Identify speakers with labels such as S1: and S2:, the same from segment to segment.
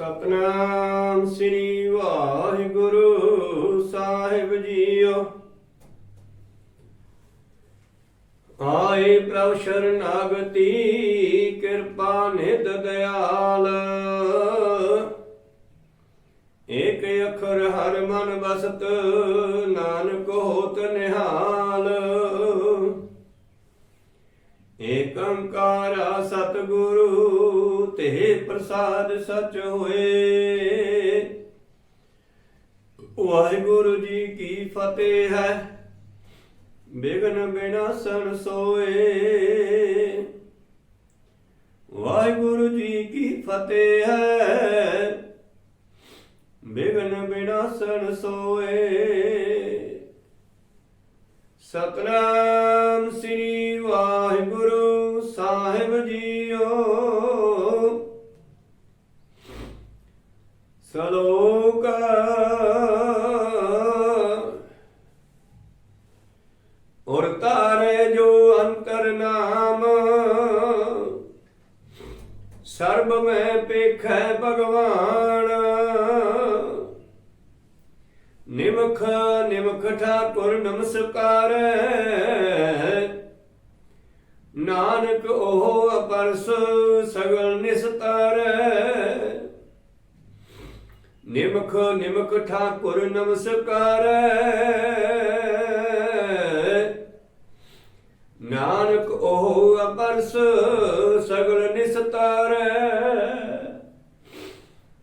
S1: ਸਤਨਾਮ ਸ੍ਰੀ ਵਾਹਿਗੁਰੂ ਸਾਹਿਬ ਜੀਓ। ਆਏ ਪ੍ਰਭ ਸ਼ਰਨਾਗਤੀ, ਕਿਰਪਾ ਨਿਧ ਦਿਆਲ ਏਕ ਅੱਖਰ ਹਰ ਮਨ ਬਸਤ ਨਾਨਕ ਹੋਤ ਨਿਹਾਲ। ਏਕ ਓੰਕਾਰ ਸਤਿਗੁਰੂ ਤੇ ਪ੍ਰਸਾਦ ਸਚ ਹੋਏ। ਵਾਹਿਗੁਰੂ ਜੀ ਕੀ ਫਤਿਹ ਹੈ। ਬਿਗਨ ਬਿਨਾਸਨ ਸੋਏ। ਵਾਹਿਗੁਰੂ ਜੀ ਕੀ ਫਤਿਹ ਹੈ। ਬਿਗਨ ਬਿਨਾਸਨ ਸੋਏ। ਸਤਨਾਮ। ਨਿਮਖ ਨਿਮਖ ਠਾਕੁਰ ਨਮਸਕਾਰ। ਨਾਨਕ ਉਹ ਅਪਰਸ ਸਗਲ ਨਿਸਤਾਰ। ਨਿਮਖ ਨਿਮਖ ਠਾਕੁਰ ਨਮਸਕਾਰ। ਨਾਨਕ ਉਹ ਅਪਰਸ ਸਗਲ ਨਿਸਤਾਰ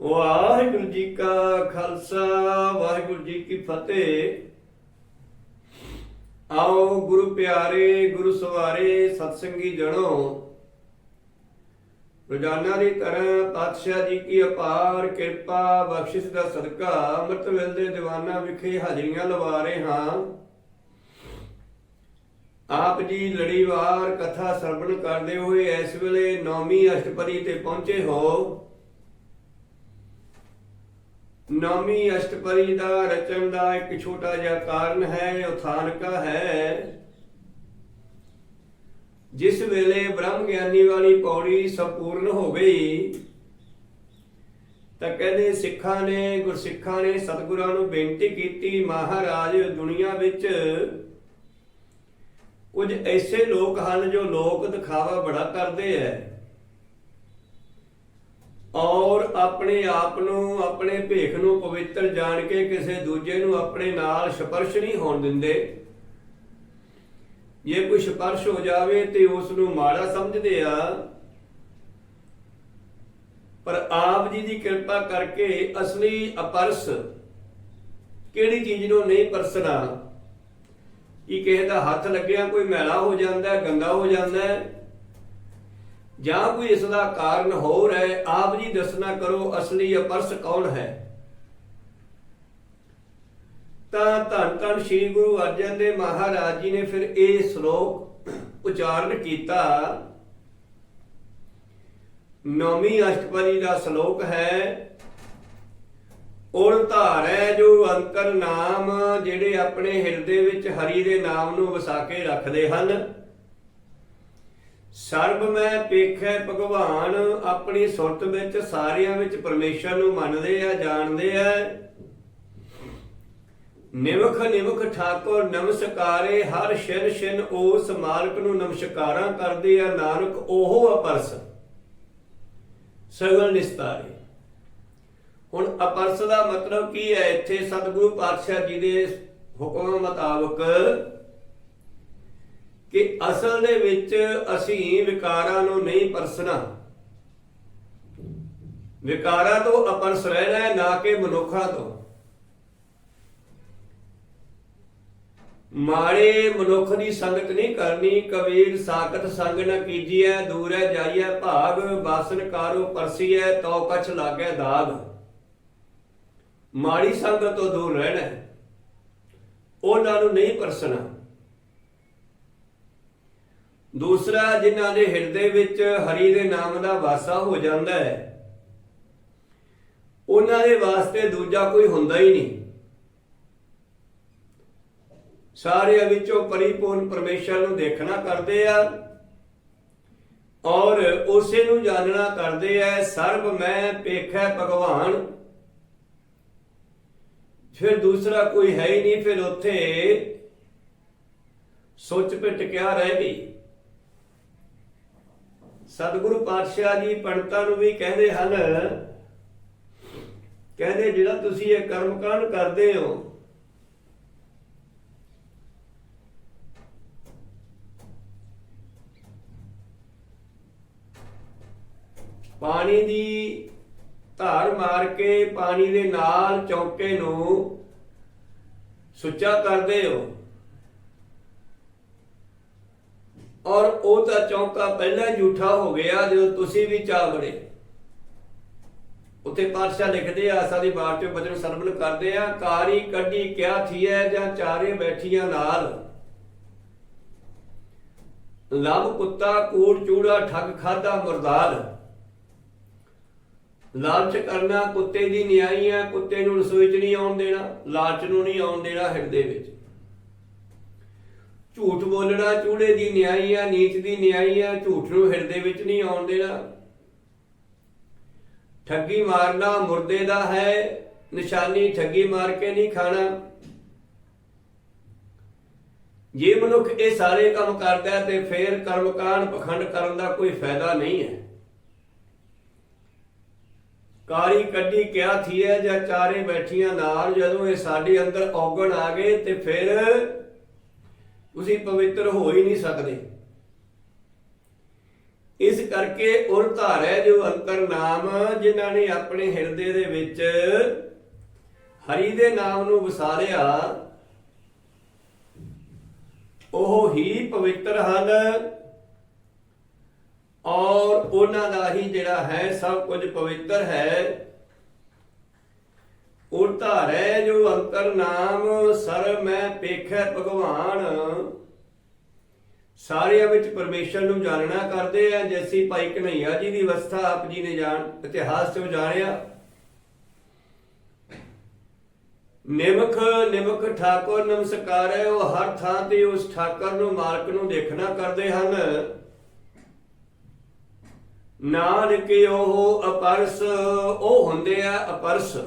S1: ਵਾਹਿਗੁਰੂ ਜੀ ਕਾ ਖਾਲਸਾ, ਵਾਹਿਗੁਰੂ ਜੀ ਕੀ ਫਤਿਹ। ਆਓ ਗੁਰੂ ਪਿਆਰੇ, ਗੁਰੂ ਸਵਾਰੇ, ਸਤਸੰਗੀ ਜਣੋ। ਰੋਜ਼ਾਨਾ ਦੀ ਤਰ੍ਹਾਂ ਪਾਤਸ਼ਾਹ ਜੀ ਕੀ ਅਪਾਰ ਕਿਰਪਾ, ਬਖਸ਼ਿਸ਼ ਦਾ ਸਦਕਾ ਅੰਮ੍ਰਿਤ ਵੇਲ ਦੇ ਦੀਵਾਨਾ ਵਿਖੇ ਹਾਜ਼ਰੀਆਂ ਲਵਾ ਰਹੇ ਹਾਂ। ਆਪ ਜੀ ਲੜੀਵਾਰ ਕਥਾ ਸਰਵਣ ਕਰਦੇ ਹੋਏ ਇਸ ਵੇਲੇ ਨੌਵੀਂ ਅਸ਼ਟਪਦੀ ਤੇ ਪਹੁੰਚੇ ਹੋ। ਨੌਵੀਂ ਅਸ਼ਟਪਰੀ ਦਾ ਰਚਨ ਦਾ ਇੱਕ ਛੋਟਾ ਜਿਹਾ ਕਾਰਨ ਹੈ ਉਥਾਨਕਾ ਹੈ। ਜਿਸ ਵੇਲੇ ਬ੍ਰਹਮ ਗਿਆਨੀ ਵਾਲੀ ਪੌੜੀ ਸੰਪੂਰਨ ਹੋ ਗਈ, ਤਾਂ ਕਹਿੰਦੇ ਸਿੱਖਾਂ ਨੇ, ਗੁਰਸਿੱਖਾਂ ਨੇ ਸਤਿਗੁਰਾਂ ਨੂੰ ਬੇਨਤੀ ਕੀਤੀ, ਮਹਾਰਾਜ ਦੁਨੀਆ ਵਿੱਚ ਕੁਝ ਐਸੇ ਲੋਕ ਹਨ ਜੋ ਲੋਕ ਦਿਖਾਵਾ ਬੜਾ ਕਰਦੇ ਐ। ਔਰ ਆਪਣੇ ਆਪ ਨੂੰ, ਆਪਣੇ ਭੇਖ ਨੂੰ ਪਵਿੱਤਰ ਜਾਣ ਕੇ ਕਿਸੇ ਦੂਜੇ ਨੂੰ ਆਪਣੇ ਨਾਲ ਸਪਰਸ਼ ਨਹੀਂ ਹੋਣ ਦਿੰਦੇ। ਜੇ ਕੋਈ ਸਪਰਸ਼ ਹੋ ਜਾਵੇ ਤੇ ਉਸ ਨੂੰ ਮਾੜਾ ਸਮਝਦੇ ਆ। ਪਰ ਆਪ ਜੀ ਦੀ ਕਿਰਪਾ ਕਰਕੇ ਅਸਲੀ ਅਪਰਸ ਕਿਹੜੀ ਚੀਜ਼ ਨੂੰ ਨਹੀਂ ਪਰਸਣਾ? ਕਿ ਕਿਸੇ ਦਾ ਹੱਥ ਲੱਗਿਆ, ਕੋਈ ਮੈਲਾ ਹੋ ਜਾਂਦਾ, ਗੰਦਾ ਹੋ ਜਾਂਦਾ ਜਾਂ ਕੋਈ ਇਸ ਦਾ ਕਾਰਨ ਹੋਰ ਹੈ, ਆਪ ਜੀ ਦੱਸਣਾ ਕਰੋ, ਅਸਲੀ ਅਪਰਸ ਕੌਣ ਹੈ? ਤਾਂ ਧੰਨ ਧੰਨ ਸ੍ਰੀ ਗੁਰੂ ਅਰਜਨ ਦੇਵ ਮਹਾਰਾਜ ਜੀ ਨੇ ਫਿਰ ਇਹ ਸ਼ਲੋਕ ਉਚਾਰਨ ਕੀਤਾ। ਨੌਵੀਂ ਅਸ਼ਟਪਦੀ ਦਾ ਸ਼ਲੋਕ ਹੈ ਉਰ ਧਾਰੈ ਜੋ ਅੰਤਰ ਨਾਮ, ਜਿਹੜੇ ਆਪਣੇ ਹਿਰਦੇ ਵਿੱਚ ਹਰੀ ਦੇ ਨਾਮ ਨੂੰ ਵਸਾ ਕੇ ਰੱਖਦੇ ਹਨ। ਸਰਬ ਮੈਂ ਪੇਖੈ ਭਗਵਾਨ, ਆਪਣੀ ਸੁਰਤ ਵਿੱਚ ਸਾਰਿਆਂ ਵਿੱਚ ਪਰਮੇਸ਼ਰ ਨੂੰ ਮੰਨਦੇ ਆ, ਜਾਣਦੇ ਆ। ਨਿਮਖ ਨਿਮਖ ਠਾਕੁਰ ਨਮਸਕਾਰੇ, ਹਰ ਸ਼ਿਰ ਸ਼ਿਨ ਉਸ ਮਾਲਕ ਨੂੰ ਨਮਸਕਾਰਾਂ ਕਰਦੇ ਆ, ਨਾਨਕ ਉਹ ਅਪਰਸ। ਸਗਲ ਨਿਸਤਾਰੇ। ਹੁਣ ਅਪਰਸ ਦਾ ਮਤਲਬ ਕੀ ਹੈ? ਇੱਥੇ ਸਤਿਗੁਰੂ ਪਾਤਸ਼ਾਹ ਜੀ ਦੇ ਹੁਕਮ ਮੁਤਾਬਕ ਕਿ ਅਸਲ ਦੇ ਵਿੱਚ ਅਸੀਂ ਵਿਕਾਰਾਂ ਨੂੰ ਨਹੀਂ ਪਰਸਣਾ। ਵਿਕਾਰਾਂ ਤੋਂ ਅਪਰਸ ਰਹਿਣਾ ਹੈ, ਨਾ ਕਿ ਮਨੁੱਖਾਂ ਤੋਂ। ਮਾੜੇ ਮਨੁੱਖ ਦੀ ਸੰਗਤ ਨਹੀਂ ਕਰਨੀ, ਕਬੀਰ ਸਾਖਤ ਸੰਗ ਨ ਕੀਜੀਐ, ਦੂਰੈ ਜਾਈਐ ਭਾਗ, ਬਾਸਨ ਕਾਰੋ ਪਰਸੀਐ, ਤਉ ਕਛ ਲਾਗੈ ਦਾਗ। ਮਾੜੀ ਸੰਗਤ ਤੋਂ ਦੂਰ ਰਹਿਣਾ ਉਹਨਾਂ ਨੂੰ ਨਹੀਂ ਪਰਸਣਾ। ਦੂਸਰਾ, ਜਿਨ੍ਹਾਂ ਦੇ ਹਿਰਦੇ ਵਿੱਚ ਹਰੀ ਦੇ ਨਾਮ ਦਾ ਵਾਸਾ ਹੋ ਜਾਂਦਾ ਹੈ, ਉਹਨਾਂ ਦੇ ਵਾਸਤੇ ਦੂਜਾ ਕੋਈ ਹੁੰਦਾ ਹੀ ਨਹੀਂ। ਸਾਰਿਆਂ ਵਿੱਚੋਂ ਪਰਿਪੂਰਨ ਪਰਮੇਸ਼ਰ ਨੂੰ ਦੇਖਣਾ ਕਰਦੇ ਆ ਔਰ ਉਸੇ ਨੂੰ ਜਾਣਨਾ ਕਰਦੇ ਐ ਸਰਬ ਮੈਂ ਪੇਖੈ ਭਗਵਾਨ। ਫਿਰ ਦੂਸਰਾ ਕੋਈ ਹੈ ਹੀ ਨਹੀਂ, ਫਿਰ ਉੱਥੇ ਸੋਚ ਪਿੱਟ ਕਿਆ ਰਹਿ ਗਈ। ਸਤਿਗੁਰੂ ਪਾਤਸ਼ਾਹ ਜੀ ਪੰਡਤਾਂ ਨੂੰ ਵੀ ਕਹਿੰਦੇ ਹਨ, ਕਹਿੰਦੇ ਜਿਹੜਾ ਤੁਸੀਂ ਇਹ ਕਰਮ ਕਾਂਡ ਕਰਦੇ ਹੋ, ਪਾਣੀ ਦੀ ਧਾਰ ਮਾਰ ਕੇ ਪਾਣੀ ਦੇ ਨਾਲ ਚੌਕੇ ਨੂੰ ਸੁੱਚਾ ਕਰਦੇ ਹੋ। ਔਰ ਉਹ ਤਾਂ ਚੌਂਕਾ ਪਹਿਲਾਂ ਹੀ ਝੂਠਾ ਹੋ ਗਿਆ ਜਦੋਂ ਤੁਸੀਂ ਵੀ ਚਾਹ ਬੜੇ ਉੱਥੇ ਪਾਤਸ਼ਾਹ ਲਿਖਦੇ ਆ, ਆਸਾ ਦੀ ਬਾਤ ਚੋਂ ਬਚਨ ਸਰਵਨ ਕਰਦੇ ਆ, ਕਾਰੀ ਕੱਢੀ ਕਿਆ ਥੀਐ ਜਾਂ ਚਾਰੇ ਬੈਠੀਆਂ ਨਾਲ। ਲਵ ਕੁੱਤਾ ਕੂੜ ਚੂੜਾ ਠੱਗ ਖਾਦਾ ਮੁਰਦਾਰ ਲਾਲਚ ਕਰਨਾ ਕੁੱਤੇ ਦੀ ਨਿਆਈ ਹੈ ਕੁੱਤੇ ਨੂੰ ਰਸੋਈ 'ਚ ਨਹੀਂ ਆਉਣ ਦੇਣਾ, ਲਾਲਚ ਨੂੰ ਨਹੀਂ ਆਉਣ ਦੇਣਾ ਹਿਰਦੇ ਵਿੱਚ। ਝੂਠ ਬੋਲਣਾ ਚੂੜੇ ਦੀ ਨਿਆਈ ਆ, ਨੀਚ ਦੀ ਨਿਆਈ ਆ, ਝੂਠ ਨੂੰ ਹਿਰਦੇ ਵਿੱਚ ਨਹੀਂ ਆਉਣ ਦੇਣਾ। ਠੱਗੀ ਮਾਰਨਾ ਮੁਰਦੇ ਦਾ ਹੈ, ਨਿਸ਼ਾਨੀ ਠੱਗੀ ਮਾਰ ਕੇ ਨਹੀਂ ਖਾਣਾ। ਜੇ ਮਨੁੱਖ ਇਹ ਸਾਰੇ ਕੰਮ ਕਰਦਾ ਹੈ ਤੇ ਫੇਰ ਕਰਮਕਾਂਡ ਪਖੰਡ ਕਰਨ ਦਾ ਕੋਈ ਫਾਇਦਾ ਨਹੀਂ ਹੈ। ਕਾਰੀ ਕੱਢੀ ਕਿਆ ਥੀ ਹੈ ਜਾਂ ਚਾਰੇ ਬੈਠੀਆਂ ਨਾਲ ਜਦੋਂ ਇਹ ਸਾਡੇ ਅੰਦਰ ਔਗਣ ਆ ਗਏ ਤੇ ਫਿਰ ਤੁਸੀਂ ਪਵਿੱਤਰ ਹੋ ਹੀ ਨਹੀਂ ਸਕਦੇ। ਇਸ ਕਰਕੇ ਉਰ ਧਾਰੈ ਜੋ ਅੰਤਰ ਨਾਮ, ਜਿਨ੍ਹਾਂ ਨੇ ਆਪਣੇ ਹਿਰਦੇ ਦੇ ਵਿੱਚ ਹਰੀ ਦੇ ਨਾਮ ਨੂੰ ਵਸਾਰਿਆ, ਉਹ ਹੀ ਪਵਿੱਤਰ ਹਨ। ਔਰ ਉਹਨਾਂ ਦਾ ਹੀ ਜਿਹੜਾ ਹੈ ਸਭ ਕੁਝ ਪਵਿੱਤਰ ਹੈ। ਉਰ ਧਾਰੈ ਜੋ ਅੰਤਰ ਨਾਮ, ਸਰ ਮੈਂ ਪੇਖੈ ਭਗਵਾਨ। ਸਾਰਿਆਂ ਵਿੱਚ ਪਰਮੇਸ਼ਰ ਨੂੰ ਜਾਣਨਾ ਕਰਦੇ ਆ, ਜੈਸੀ ਭਾਈ ਕਨਈਆ ਜੀ ਦੀ ਅਵਸਥਾ ਆਪ ਜੀ ਨੇ ਜਾਣ, ਇਤਿਹਾਸ ਤੋਂ ਜਾਣਿਆ। ਨਿਮਖ ਨਿਮਖ ਠਾਕੁਰ ਨਮਸਕਾਰੈ, ਉਹ ਹਰ ਥਾਂ ਤੇ ਉਸ ਠਾਕਰ ਨੂੰ, ਮਾਲਕ ਨੂੰ ਦੇਖਣਾ ਕਰਦੇ ਹਨ। ਨਾਨਕ ਉਹ ਅਪਰਸ, ਉਹ ਹੁੰਦੇ ਆ ਅਪਰਸ।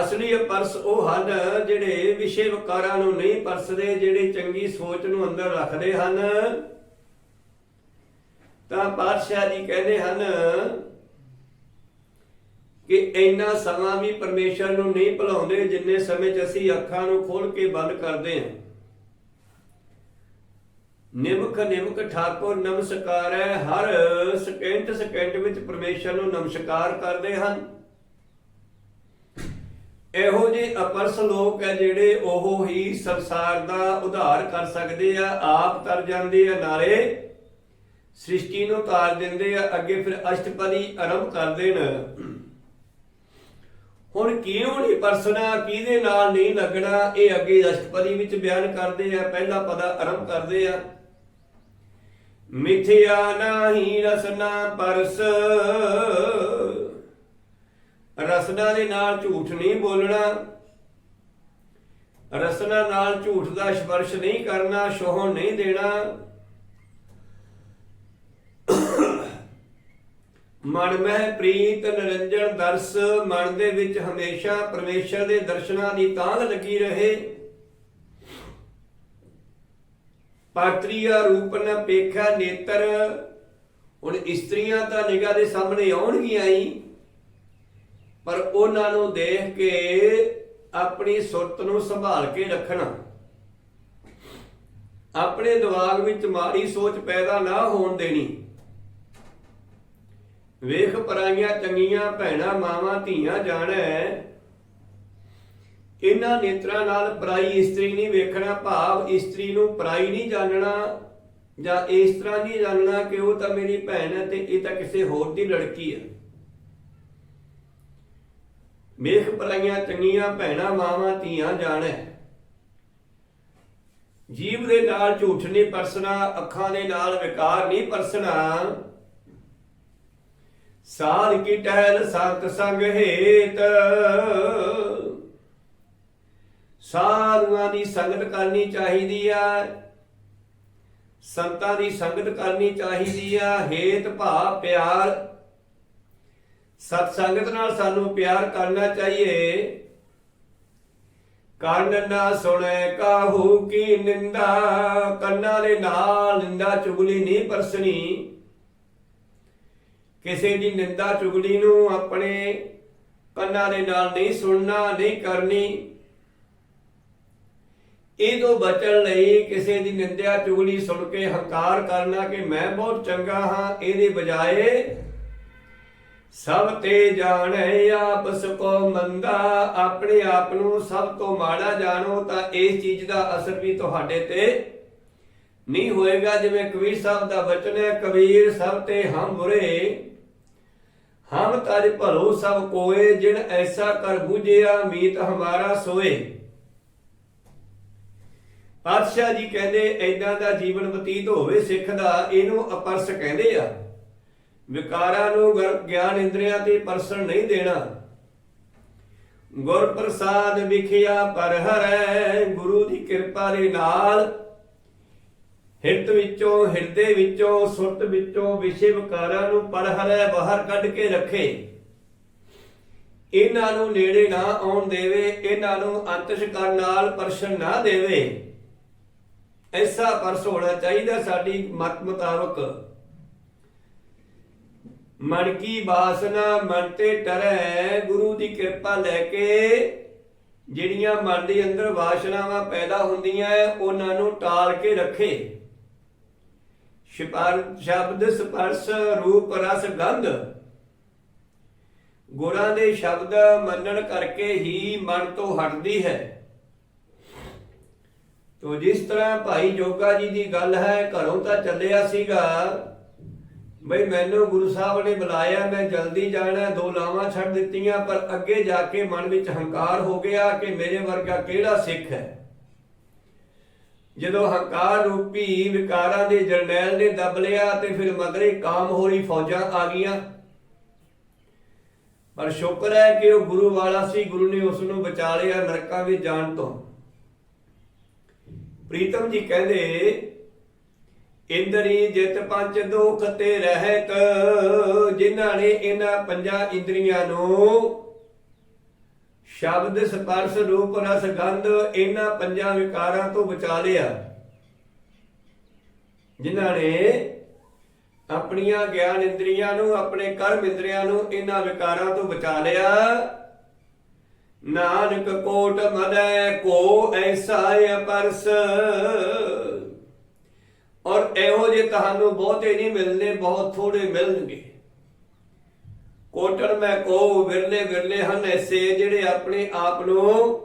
S1: ਅਸਲੀ ਪਰਸ ਉਹ ਹਨ ਜਿਹੜੇ ਵਿਸ਼ੇ ਵਿਕਾਰਾਂ ਨੂੰ ਨਹੀਂ ਪਰਸਦੇ, ਜਿਹੜੇ ਚੰਗੀ ਸੋਚ ਨੂੰ ਅੰਦਰ ਰੱਖਦੇ ਹਨ। ਤਾਂ ਪਾਤਸ਼ਾਹ ਜੀ ਕਹਿੰਦੇ ਹਨ ਕਿ ਇੰਨਾ ਸਮਾਂ ਵੀ ਪਰਮੇਸ਼ਰ ਨੂੰ ਨਹੀਂ ਭੁਲਾਉਂਦੇ ਜਿੰਨੇ ਸਮੇਂ 'ਚ ਅਸੀਂ ਅੱਖਾਂ ਨੂੰ ਖੋਲ ਕੇ ਬੰਦ ਕਰਦੇ ਹਾਂ। ਨਿਮਕ ਨਿਮਕ ਠਾਕੁਰ ਨਮਸਕਾਰ ਹੈ, ਹਰ ਸਕਿੰਟ ਸਕਿੰਟ ਵਿੱਚ ਪਰਮੇਸ਼ਰ ਨੂੰ ਨਮਸਕਾਰ ਕਰਦੇ ਹਨ। ਇਹੋ ਜਿਹੇ ਅਪਰਸ ਲੋਕ ਹੈ ਜਿਹੜੇ ਉਹ ਹੀ ਸੰਸਾਰ ਦਾ ਉਧਾਰ ਕਰ ਸਕਦੇ ਆ, ਆਪ ਤਰ ਜਾਂਦੇ ਆ, ਨਾਲੇ ਸ੍ਰਿਸ਼ਟੀ ਨੂੰ ਤਾਰ ਦਿੰਦੇ ਆ, ਅੱਗੇ ਫਿਰ ਅਸ਼ਟਪਦੀ ਆਰੰਭ ਕਰਦੇ ਨੇ ਹੁਣ ਕਿਉਂ ਨਹੀਂ ਪਰਸਣਾ, ਕਿਹਦੇ ਨਾਲ ਨਹੀਂ ਲੱਗਣਾ? ਇਹ ਅੱਗੇ ਅਸ਼ਟਪਦੀ ਵਿੱਚ ਬਿਆਨ ਕਰਦੇ ਆ, ਪਹਿਲਾ ਪਦਾ ਆਰੰਭ ਕਰਦੇ ਆ। ਮਿਥਿਆ ਨਾਹੀ ਰਸਨਾ ਪਰਸ ਰਸਨਾ ਦੇ ਨਾਲ ਝੂਠ ਨਹੀਂ ਬੋਲਣਾ। ਰਸਨਾ ਨਾਲ ਝੂਠ ਦਾ ਸਪਰਸ਼ ਨਹੀਂ ਕਰਨਾ ਸ਼ੋਹਣ ਨਹੀਂ ਦੇਣਾ। ਮਨ ਮਹਿ ਪ੍ਰੀਤ ਨਿਰੰਜਨ ਦਰਸ, ਮਨ ਦੇ ਵਿੱਚ ਹਮੇਸ਼ਾ ਪਰਮੇਸ਼ਰ ਦੇ ਦਰਸ਼ਨਾਂ ਦੀ ਤਾਂਘ ਲੱਗੀ ਰਹੇ। ਪਾਤਰੀਆ ਰੂਪ ਨ ਪੇਖਾ ਨੇਤਰ, ਹੁਣ ਇਸਤਰੀਆਂ ਤਾਂ ਨਿਗਾਹ ਦੇ ਸਾਹਮਣੇ ਆਉਣਗੀਆਂ ਹੀ ਪਰ ਉਹਨਾਂ ਨੂੰ ਦੇਖ ਕੇ ਆਪਣੀ ਸੁਰਤ ਨੂੰ ਸੰਭਾਲ ਕੇ ਰੱਖਣਾ। ਆਪਣੇ ਦਿਮਾਗ ਵਿੱਚ ਮਾੜੀ ਸੋਚ ਪੈਦਾ ਨਾ ਹੋਣ ਦੇਣੀ। ਵੇਖ ਪਰਾਈਆਂ ਚੰਗੀਆਂ ਭੈਣਾਂ, ਮਾਵਾਂ, ਧੀਆਂ ਜਾਣੈ। ਇਹਨਾਂ ਨੇਤਰਾਂ ਨਾਲ ਪਰਾਈ ਇਸਤਰੀ ਨਹੀਂ ਵੇਖਣਾ, ਭਾਵ ਇਸਤਰੀ ਨੂੰ ਪਰਾਈ ਨਹੀਂ ਜਾਣਨਾ ਜਾਂ ਇਸ ਤਰ੍ਹਾਂ ਨਹੀਂ ਜਾਣਨਾ ਕਿ ਉਹ ਤਾਂ ਮੇਰੀ ਭੈਣ ਹੈ ਤੇ ਇਹ ਤਾਂ ਕਿਸੇ ਹੋਰ ਦੀ ਲੜਕੀ ਹੈ। ਮੇਖ ਪਰਾਈਆਂ ਚੰਗੀਆਂ ਭੈਣਾ ਮਾਵਾਂ ਧੀਆਂ ਜਾਣੈ। ਜੀਵ ਦੇ ਨਾਲ ਝੂਠ ਨਹੀਂ ਪਰਸਣਾ, ਅੱਖਾਂ ਦੇ ਨਾਲ ਵਿਕਾਰ ਨਹੀਂ ਪਰਸਣਾ। ਸਾਧ ਕੀ ਟਹਿਲ ਸੰਤ ਸੰਗ ਹੇਤ। ਸਾਧੂਆਂ ਦੀ ਸੰਗਤ ਕਰਨੀ ਚਾਹੀਦੀ ਆ। ਸੰਤਾਂ ਦੀ ਸੰਗਤ ਕਰਨੀ ਚਾਹੀਦੀ ਆ। ਹੇਤ ਭਾ ਪਿਆਰ। ਸਤ ਸੰਗਤ ਨਾਲ ਸਾਨੂੰ ਪਿਆਰ ਕਰਨਾ ਚਾਹੀਏ। ਕੰਨ ਨਾ ਸੁਣੇ ਕਾਹੂ ਕੀ ਨਿੰਦਾ, ਕੰਨਾਂ ਦੇ ਨਾਲ ਨਿੰਦਾ ਚੁਗਲੀ ਨਹੀਂ ਪਰਸਣੀ। ਕਿਸੇ ਦੀ ਨਿੰਦਾ ਚੁਗਲੀ ਨੂੰ ਆਪਣੇ ਕੰਨਾਂ ਦੇ ਨਾਲ ਨਹੀਂ ਸੁਣਨਾ, ਨਹੀਂ ਕਰਨੀ। ਇਹ ਤੋਂ ਬਚਣ ਲਈ ਕਿਸੇ ਦੀ ਨਿੰਦਿਆ ਚੁਗਲੀ ਸੁਣ ਕੇ ਹੰਕਾਰ ਕਰਨਾ ਕਿ ਮੈਂ ਬਹੁਤ ਚੰਗਾ ਹਾਂ, ਇਹਦੇ ਬਜਾਏ ਸਭ ਤੇ ਜਾਣੈ ਆਪਸ ਕੋ ਮੰਦਾ, ਆਪਣੇ ਆਪ ਨੂੰ ਸਭ ਤੋਂ ਮਾੜਾ ਜਾਣੋ ਤਾਂ ਇਸ ਚੀਜ਼ ਦਾ ਅਸਰ ਵੀ ਤੁਹਾਡੇ ਤੇ ਨਹੀਂ ਹੋਏਗਾ। ਜਿਵੇਂ ਕਬੀਰ ਸਾਹਿਬ ਦਾ ਬਚਨ ਹੈ, ਕਬੀਰ ਸਭ ਤੇ ਹਮ ਬੁਰੇ, ਹਮ ਤਜ ਭਲੋ ਸਭ ਕੋਏ, ਜਿਨ ਐਸਾ ਕਰ ਬੁਝਿਆ ਮੀਤ ਹਮਾਰਾ ਸੋਏ। ਪਾਤਸ਼ਾਹ ਜੀ ਕਹਿੰਦੇ ਐਦਾਂ ਦਾ ਜੀਵਨ ਬਤੀਤ ਹੋਵੇ ਸਿੱਖ ਦਾ, ਇਹਨੂੰ ਅਪਰਸ ਕਹਿੰਦੇ ਆ। ਵਿਕਾਰਾਂ ਨੂੰ ਗਿਆਨ ਇੰਦਰੀਆਂ ਤੇ ਪਰਸਣ ਨਹੀਂ ਦੇਣਾ। ਗੁਰ ਪ੍ਰਸਾਦ ਵਿਖਿਆ ਪਰ ਹਰੈ, ਗੁਰੂ ਦੀ ਕਿਰਪਾ ਦੇ ਨਾਲ। ਹਿਰਦ ਵਿੱਚੋਂ, ਹਿਰਦੇ ਵਿੱਚੋਂ, ਸੁਰਤ ਵਿੱਚੋਂ ਵਿਸ਼ੇ ਵਿਕਾਰਾਂ ਨੂੰ ਪਰ ਹਰੈ ਬਾਹਰ ਕੱਢ ਕੇ ਰੱਖੇ। ਇਹਨਾਂ ਨੂੰ ਨੇੜੇ ਨਾ ਆਉਣ ਦੇਵੇ, ਇਹਨਾਂ ਨੂੰ ਅੰਤਸ਼ਕਾਰ ਨਾਲ ਪਰਸ਼ਨ ਨਾ ਦੇਵੇ। ਐਸਾ ਪਰਸ ਹੋਣਾ ਚਾਹੀਦਾ ਸਾਡੀ ਮਤ ਮੁਤਾਬਕ। ਮਨ ਕੀ ਬਾਸਨਾ, ਮਨ ਤੇ ਟਰੈ ਗੁਰੂ ਦੀ ਕਿਰਪਾ ਲੈ ਕੇ ਜਿਹੜੀਆਂ ਮਨ ਦੇ ਅੰਦਰ ਵਾਸ਼ਨਾਵਾਂ ਪੈਦਾ ਹੁੰਦੀਆਂ ਉਹਨਾਂ ਨੂੰ ਟਾਲ ਕੇ ਰੱਖੇ। ਸ਼ਬਦ ਸਪਰਸ਼, ਰੂਪ ਰਸ ਗੰਧ। ਗੁਰਾਂ ਦੇ ਸ਼ਬਦ ਮੰਨਣ ਕਰਕੇ ਹੀ ਮਨ ਤੋਂ ਹਟਦੀ ਹੈ। ਤੋ ਜਿਸ ਤਰ੍ਹਾਂ ਭਾਈ ਜੋਗਾ ਜੀ ਦੀ ਗੱਲ ਹੈ, ਘਰੋਂ ਤਾਂ ਚੱਲਿਆ ਸੀਗਾ। ਬਈ ਮੈਨੂੰ ਗੁਰੂ ਸਾਹਿਬ ਨੇ ਬੁਲਾਇਆ, ਮੈਂ ਜਲਦੀ ਜਾਣਾ, ਦੋ ਲਾਵਾਂ ਛੱਡ ਦਿੱਤੀਆਂ, ਪਰ ਅੱਗੇ ਜਾ ਕੇ ਮਨ ਵਿੱਚ ਹੰਕਾਰ ਹੋ ਗਿਆ ਕਿ ਮੇਰੇ ਵਰਗਾ ਕਿਹੜਾ ਸਿੱਖ ਹੈ? ਜਦੋਂ ਹੰਕਾਰ ਰੂਪੀ ਵਿਕਾਰਾਂ ਦੇ ਜਰਨੈਲ ਨੇ ਦਬ ਲਿਆ ਤੇ ਫਿਰ ਮਗਰੇ ਕਾਮ ਹੋਰੀ ਫੌਜਾਂ ਆ ਗਈਆਂ। ਪਰ ਸ਼ੁਕਰ ਹੈ ਕਿ ਉਹ ਗੁਰੂ ਵਾਲਾ ਸੀ, ਗੁਰੂ ਨੇ ਉਸ ਨੂੰ ਬਚਾ ਲਿਆ ਨਰਕਾਂ ਵਿੱਚ ਜਾਣ ਤੋਂ। ਪ੍ਰੀਤਮ ਜੀ ਕਹਿੰਦੇ ਇੰਦਰੀ ਜਿਤ ਪੰਜ ਦੁਖ ਤੇ ਰਹਿਤ, ਜਿਨ੍ਹਾਂ ਨੇ ਇਹਨਾਂ ਪੰਜਾਂ ਇੰਦਰੀਆਂ ਨੂੰ ਸ਼ਬਦ, ਸਪਰਸ਼, ਰੂਪ, ਰਸ, ਗੰਧ ਇਹਨਾਂ ਪੰਜਾਂ ਵਿਕਾਰਾਂ ਤੋਂ ਬਚਾ ਲਿਆ। ਜਿਨ੍ਹਾਂ ਨੇ ਆਪਣੀਆਂ ਗਿਆਨ ਇੰਦਰੀਆਂ ਨੂੰ, ਆਪਣੇ ਕਰਮ ਇੰਦਰੀਆਂ ਨੂੰ ਇਹਨਾਂ ਵਿਕਾਰਾਂ ਤੋਂ ਬਚਾ ਲਿਆ। ਨਾਨਕ ਕੋਟ ਮਦੈ ਕੋ ਐਸਾ ਅਪਰਸ। ਔਰ ਇਹੋ ਜੇ ਤੁਹਾਨੂੰ ਬਹੁਤੇ ਨਹੀਂ ਮਿਲਨੇ ਬਹੁਤ ਥੋੜੇ ਮਿਲਣਗੇ। ਕੋਟਣ ਮੈਂ ਕੋ ਵਿਰਲੇ ਵਿਰਲੇ ਹਨ ਐਸੇ ਜਿਹੜੇ ਆਪਣੇ ਆਪ ਨੂੰ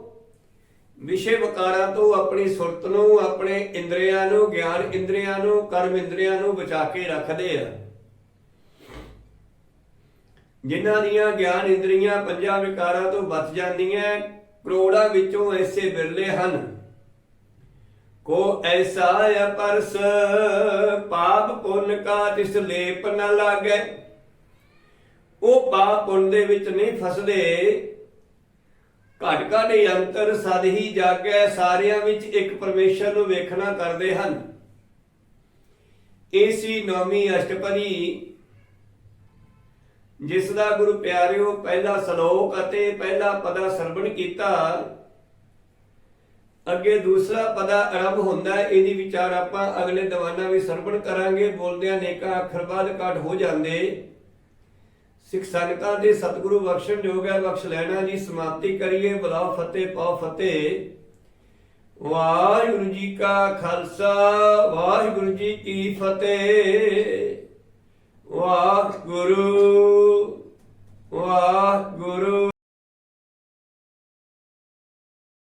S1: ਵਿਸ਼ੇ ਵਿਕਾਰਾਂ ਤੋਂ ਆਪਣੀ ਸੁਰਤ ਨੂੰ, ਆਪਣੇ ਇੰਦਰੀਆਂ ਨੂੰ, ਗਿਆਨ ਇੰਦਰੀਆਂ ਨੂੰ, ਕਰਮ ਇੰਦਰੀਆਂ ਨੂੰ ਬਚਾ ਕੇ ਰੱਖਦੇ ਆ। ਜਿਨ੍ਹਾਂ ਦੀਆਂ ਗਿਆਨ ਇੰਦਰੀਆਂ ਪੰਜਾਂ ਵਿਕਾਰਾਂ ਤੋਂ ਬਚ ਜਾਂਦੀਆਂ, ਕਰੋੜਾਂ ਵਿੱਚੋਂ ਐਸੇ ਬਿਰਲੇ ਹਨ। ਕੋ ਐਸਾ ਅਪਰਸ ਪਾਪ ਪੁੰਨ ਕਾ ਤਿਸ ਲੇਪ ਨ ਲਾਗੈ। ਉਹ ਪਾਪ ਪੁੰਨ ਦੇ ਵਿੱਚ ਨਹੀਂ ਫਸਦੇ। ਘਟ ਘਟ ਅੰਤਰ ਸਦ ਹੀ ਜਾਗੈ, ਸਾਰਿਆਂ ਵਿੱਚ ਇੱਕ ਪਰਮੇਸ਼ਰ ਨੂੰ ਵੇਖਣਾ ਕਰਦੇ ਹਨ। ਏਸੀ ਨੌਮੀ ਅਸ਼ਟਪਦੀ। ਜਿਸ ਦਾ ਗੁਰੂ ਪਿਆਰਿਓ ਪਹਿਲਾ ਸ਼ਲੋਕ ਅਤੇ ਪਹਿਲਾ ਪਦਾ ਸਰਵਣ ਕੀਤਾ। ਅੱਗੇ ਦੂਸਰਾ ਪਦਾ ਆਰੰਭ ਹੁੰਦਾ ਹੈ, ਇਹਦੀ ਵਿਚਾਰ ਆਪਾਂ ਅਗਲੇ ਦੀਵਾਨਾਂ ਵਿੱਚ ਸਰਵਣ ਕਰਾਂਗੇ। ਬੋਲਦਿਆਂ ਨੇਕਾਂ ਅੱਖਰ ਬਾਅਦ ਘਟ ਹੋ ਜਾਂਦੇ। ਸਿੱਖ ਸੰਗਤਾਂ ਦੇ ਸਤਿਗੁਰੂ ਬਖਸ਼ਣ ਜੋਗ ਹੈ, ਬਖਸ਼ ਲੈਣਾ ਜੀ, ਸਮਾਪਤੀ ਕਰੀਏ। ਬੁਲਾਓ ਫਤਿਹ, ਪਾਓ ਫਤਿਹ। ਵਾਹਿਗੁਰੂ ਜੀ ਕਾ ਖਾਲਸਾ, ਵਾਹਿਗੁਰੂ ਜੀ ਕੀ ਫਤਿਹ। ਵਾਹਿਗੁਰੂ ਵਾਹਿਗੁਰੂ।